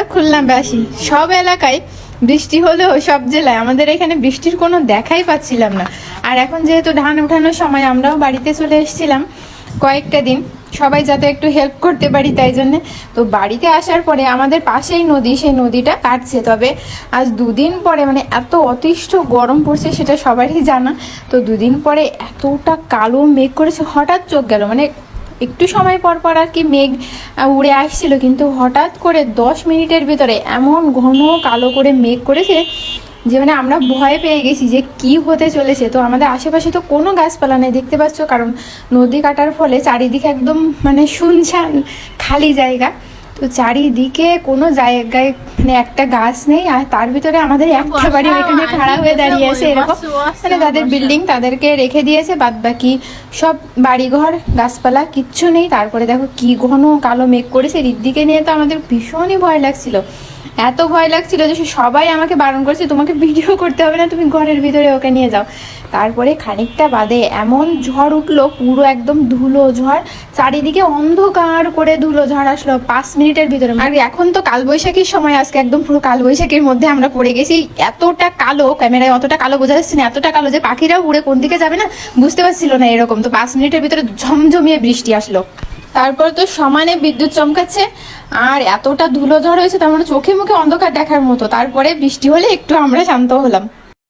আমরা খুলনাবাসী। সব এলাকায় বৃষ্টি হলেও সব জেলায় আমাদের এখানে বৃষ্টির কোনো দেখাই পাচ্ছিলাম না। আর এখন যেহেতু ধান উঠানোর সময় আমরাও বাড়িতে চলে এসেছিলাম কয়েকটা দিন, সবাই যাতে একটু হেল্প করতে পারি তাই জন্য। তো বাড়িতে আসার পরে আমাদের পাশেই নদী, সেই নদীটা কাটছে। তবে আজ দুদিন পরে মানে এত অতিষ্ঠ গরম পড়ছে সেটা সবারই জানা। তো দুদিন পরে এতটা কালো মেঘ করেছে, হঠাৎ চোখ গেল। মানে একটু সময় পর পর আর কি মেঘ উড়ে আসছিল, কিন্তু হঠাৎ করে দশ মিনিটের ভিতরে এমন ঘন কালো করে মেঘ করেছে যে মানে আমরা ভয় পেয়ে গেছি যে কি হতে চলেছে। তো আমাদের আশেপাশে তো কোনো গাছপালা নেই, দেখতে পাচ্ছ? কারণ নদী কাটার ফলে চারিদিকে একদম মানে শুনছান খালি জায়গা। তো চারিদিকে কোনো জায়গায় মানে একটা গাছ নেই আর তার ভিতরে আমাদের একটা বাড়ি ওইখানে খাড়া হয়ে দাঁড়িয়ে আছে এরকম। মানে তাদের বিল্ডিং তাদেরকে রেখে দিয়েছে বাদ বাকি সব বাড়িঘর গাছপালা কিচ্ছু নেই। তারপরে দেখো কি ঘন কালো মেঘ করেছে। ঋদ্দিকে নিয়ে তো আমাদের ভীষণই ভয় লাগছিল। এত ভয় লাগছিল যে সবাই আমাকে বারণ করেছে, তোমাকে ভিডিও করতে হবে না, তুমি ঘরের ভিতরে ওকে নিয়ে যাও। তারপরে খানিকটা বাদে এমন ঝড় উঠল, পুরো একদম ধুলো ঝড়, চারিদিকে অন্ধকার করে ধুলো ঝড় আসলো পাঁচ মিনিটের ভিতরে। আর এখন তো কালবৈশাখীর সময়, আজকে একদম পুরো কালবৈশাখীর মধ্যে আমরা পড়ে গেছি। এতটা কালো, ক্যামেরায় অতটা কালো বোঝা যাচ্ছে না, এতটা কালো যে পাখিরাও উড়ে কোন দিকে যাবে না, বুঝতে পারছিল না এরকম। তো পাঁচ মিনিটের ভিতরে ঝমঝমিয়ে বৃষ্টি আসলো। তারপর তো সমানে বিদ্যুৎ চমকাচ্ছে, আর এতটা ধুলো ঝড় হয়েছে, তার মানে চোখে মুখে অন্ধকার দেখার মতো। তারপরে বৃষ্টি হলে একটু আমরা শান্ত হলাম।